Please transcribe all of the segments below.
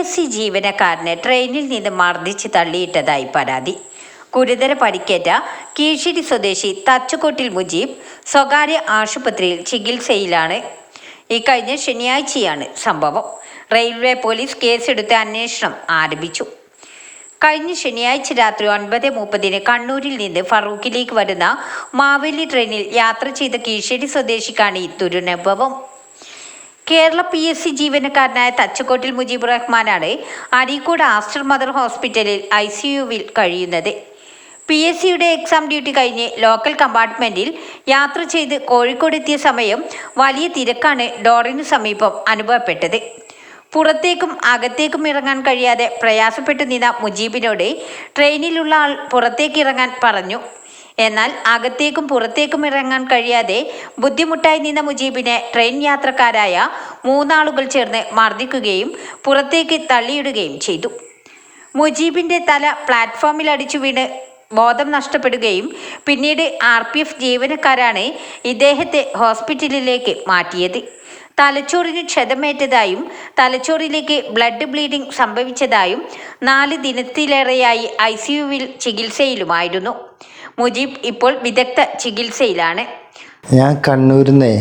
S C ജീവനക്കാരനെ ട്രെയിനിൽ നിന്ന് മർദ്ദിച്ച് തള്ളിയിട്ടതായി പരാതി. ഗുരുതര പരിക്കേറ്റ കീഴ്ശേരി സ്വദേശി തച്ചുകൊട്ടിൽ മുജീബ് സ്വകാര്യ ആശുപത്രിയിൽ ചികിത്സയിലാണ്. ഇക്കഴിഞ്ഞ ശനിയാഴ്ചയാണ് സംഭവം. റെയിൽവേ പോലീസ് കേസെടുത്ത് അന്വേഷണം ആരംഭിച്ചു. കഴിഞ്ഞ ശനിയാഴ്ച രാത്രി ഒൻപത് മുപ്പതിന് കണ്ണൂരിൽ നിന്ന് ഫറൂഖിലേക്ക് വരുന്ന മാവേലി ട്രെയിനിൽ യാത്ര ചെയ്ത കീഴ്ശേരി സ്വദേശിക്കാണ് ഈ ദുരനുഭവം. കേരള പി എസ് സി ജീവനക്കാരനായ തച്ചക്കോട്ടിൽ മുജീബ് റഹ്മാനാണ് അരീക്കോട് ആസ്റ്റർ മദർ ഹോസ്പിറ്റലിൽ ഐ സി യുവിൽ കഴിയുന്നത്. പി എസ് സിയുടെ എക്സാം ഡ്യൂട്ടി കഴിഞ്ഞ് ലോക്കൽ കമ്പാർട്ട്മെന്റിൽ യാത്ര ചെയ്ത് കോഴിക്കോട് എത്തിയ സമയം വലിയ തിരക്കാണ് ഡോറിനു സമീപം അനുഭവപ്പെട്ടത്. പുറത്തേക്കും അകത്തേക്കും ഇറങ്ങാൻ കഴിയാതെ പ്രയാസപ്പെട്ടു നിന്ന മുജീബിനോട് ട്രെയിനിലുള്ള ആൾ പുറത്തേക്ക് ഇറങ്ങാൻ പറഞ്ഞു. എന്നാൽ അകത്തേക്കും പുറത്തേക്കും ഇറങ്ങാൻ കഴിയാതെ ബുദ്ധിമുട്ടായി നിന്ന മുജീബിനെ ട്രെയിൻ യാത്രക്കാരായ മൂന്നാളുകൾ ചേർന്ന് മർദ്ദിക്കുകയും പുറത്തേക്ക് തള്ളിയിടുകയും ചെയ്തു. മുജീബിന്റെ തല പ്ലാറ്റ്ഫോമിൽ അടിച്ചു വീണ് ബോധം നഷ്ടപ്പെടുകയും പിന്നീട് ആർ പി എഫ് ജീവനക്കാരാണ് ഇദ്ദേഹത്തെ ഹോസ്പിറ്റലിലേക്ക് മാറ്റിയത്. തലച്ചോറിന് ക്ഷതമേറ്റതായും തലച്ചോറിലേക്ക് ബ്ലഡ് ബ്ലീഡിംഗ് സംഭവിച്ചതായും നാല് ദിനത്തിലേറെയായി ഐ സി ചികിത്സയിലുമായിരുന്നു. മുജീബ് ഇപ്പോൾ വിദഗ്ധ ചികിത്സയിലാണ്. ഞാൻ കണ്ണൂരിൽ നിന്നേ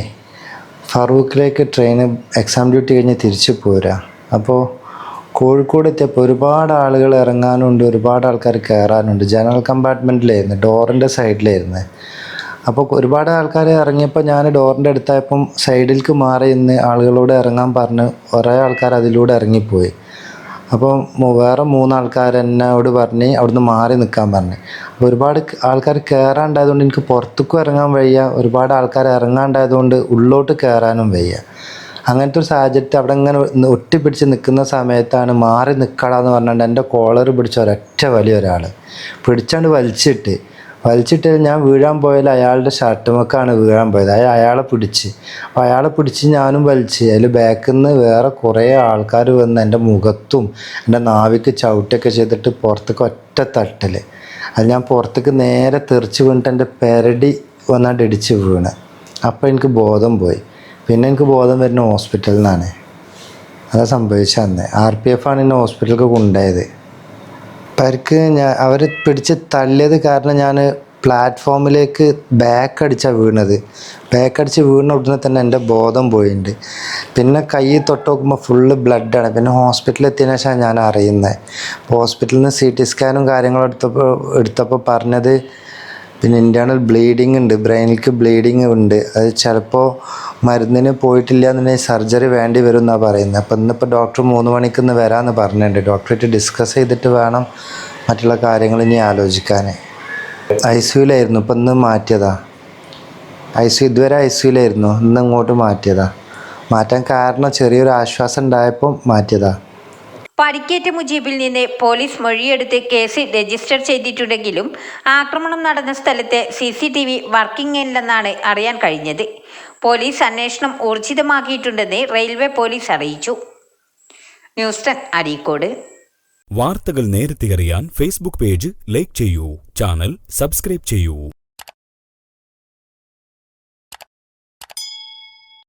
ഫറൂഖിലേക്ക് ട്രെയിന് എക്സാം ഡ്യൂട്ടി കഴിഞ്ഞ് തിരിച്ചു പോരാ. അപ്പോൾ കോഴിക്കോട് എത്തിയപ്പോൾ ഒരുപാട് ആളുകൾ ഇറങ്ങാനുണ്ട് ഒരുപാട് ആൾക്കാർ കയറാനുണ്ട് ജനറൽ കമ്പാർട്ട്മെന്റിലായിരുന്നു ഡോറിന്റെ സൈഡിലായിരുന്നു. അപ്പോൾ ഒരുപാട് ആൾക്കാർ ഇറങ്ങിയപ്പോൾ ഞാൻ ഡോറിന്റെ അടുത്തായപ്പം സൈഡിലേക്ക് മാറി നിന്ന് ആളുകളോട് ഇറങ്ങാൻ പറഞ്ഞ് കുറേ ആൾക്കാർ അതിലൂടെ ഇറങ്ങിപ്പോയി. അപ്പോൾ വേറെ മൂന്നാൾക്കാർ എന്നോട് പറഞ്ഞ് അവിടുന്ന് മാറി നിൽക്കാൻ പറഞ്ഞു. അപ്പോൾ ഒരുപാട് ആൾക്കാർ കയറാണ്ടായതുകൊണ്ട് എനിക്ക് പുറത്തേക്കും ഇറങ്ങാൻ വയ്യ. ഒരുപാട് ആൾക്കാർ ഇറങ്ങാണ്ടായതുകൊണ്ട് ഉള്ളോട്ട് കയറാനും വയ്യ. അങ്ങനത്തെ ഒരു സാഹചര്യത്തിൽ അവിടെ ഇങ്ങനെ ഒട്ടിപ്പിടിച്ച് നിൽക്കുന്ന സമയത്താണ് മാറി നിൽക്കടാന്ന് പറഞ്ഞുകൊണ്ട് എന്റെ കോളർ പിടിച്ച ഒരൊറ്റ വലിയ ഒരാൾ പിടിച്ചാണ്ട് വലിച്ചിട്ട് വലിച്ചിട്ട് ഞാൻ വീഴാൻ പോയാൽ അയാളുടെ ഷർട്ടുമൊക്കെയാണ് വീഴാൻ പോയത്. അയാൾ അയാളെ പിടിച്ച്. അപ്പോൾ അയാളെ പിടിച്ച് ഞാനും വലിച്ച്. അതിൽ ബാക്കിൽ നിന്ന് വേറെ കുറേ ആൾക്കാർ വന്ന് എന്റെ മുഖത്തും എന്റെ നാവിക്ക് ചവിട്ടൊക്കെ ചെയ്തിട്ട് പുറത്തേക്ക് ഒറ്റ തട്ടൽ അത് ഞാൻ പുറത്തേക്ക് നേരെ തെറിച്ച് വീണിട്ട് എന്റെ പെരടി വന്നാണ്ട് ഇടിച്ച് വീണ്. അപ്പോൾ എനിക്ക് ബോധം പോയി. പിന്നെ എനിക്ക് ബോധം വരുന്ന ഹോസ്പിറ്റലിൽ നിന്നാണ് അതാ സംഭവിച്ചത് അന്ന്. ആർ പി എഫ് ആണ് എന്നെ ഹോസ്പിറ്റലിലേക്ക് കൊണ്ടുപോയത്. പരിക്ക് ഞാൻ അവർ പിടിച്ച് തള്ളിയത് കാരണം ഞാൻ പ്ലാറ്റ്ഫോമിലേക്ക് ബാക്ക് അടിച്ചാണ് വീണത്. ബാക്ക് അടിച്ച് വീണ ഉടനെ തന്നെ എന്റെ ബോധം പോയിട്ടുണ്ട് പിന്നെ കൈ തൊട്ട് നോക്കുമ്പോൾ ഫുള്ള് ബ്ലഡാണ്. പിന്നെ ഹോസ്പിറ്റലിൽ എത്തിയതിനു ശേഷമാണ് ഞാൻ അറിയുന്നത് ഹോസ്പിറ്റലിൽ നിന്ന് സി ടി സ്കാനും കാര്യങ്ങളും എടുത്തപ്പോൾ എടുത്തപ്പോൾ പറഞ്ഞത് പിന്നെ ഇന്റേർണൽ ബ്ലീഡിങ് ഉണ്ട് ബ്രെയിനിലേക്ക് ബ്ലീഡിങ് ഉണ്ട്. അത് ചിലപ്പോൾ മരുന്നിന് പോയിട്ടില്ല എന്നുണ്ടെങ്കിൽ സർജറി വേണ്ടി വരും എന്നാണ് പറയുന്നത് അപ്പം ഇന്നിപ്പോൾ ഡോക്ടർ മൂന്ന് മണിക്ക് ഇന്ന് വരാമെന്ന് പറഞ്ഞിട്ടുണ്ട് ഡോക്ടറായിട്ട് ഡിസ്കസ് ചെയ്തിട്ട് വേണം മറ്റുള്ള കാര്യങ്ങൾ ഇനി ആലോചിക്കാൻ. ഐ സിയുലായിരുന്നു ഇപ്പം ഇന്ന് മാറ്റിയതാ. ഐ സി ഇതുവരെ ഐ സിയുലായിരുന്നു ഇന്ന് ഇങ്ങോട്ട് മാറ്റിയതാ. മാറ്റാൻ കാരണം ചെറിയൊരു ആശ്വാസം ഉണ്ടായപ്പം മാറ്റിയതാ. പരിക്കേറ്റ മുജീബിൽ നിന്ന് പോലീസ് മൊഴിയെടുത്ത് കേസ് രജിസ്റ്റർ ചെയ്തിട്ടുണ്ടെങ്കിലും ആക്രമണം നടന്ന സ്ഥലത്തെ C C T V working ഇല്ലെന്നാണ് അറിയാൻ കഴിഞ്ഞത്. പോലീസ് അന്വേഷണം ഊർജിതമാക്കിയിട്ടുണ്ടെന്ന് റെയിൽവേ പോലീസ് അറിയിച്ചു. News ten Areekode. വാർത്തകൾ നേരത്തെ അറിയാൻ ഫേസ്ബുക്ക് പേജ് ലൈക്ക് ചെയ്യൂ. ചാനൽ സബ്സ്ക്രൈബ് ചെയ്യൂ.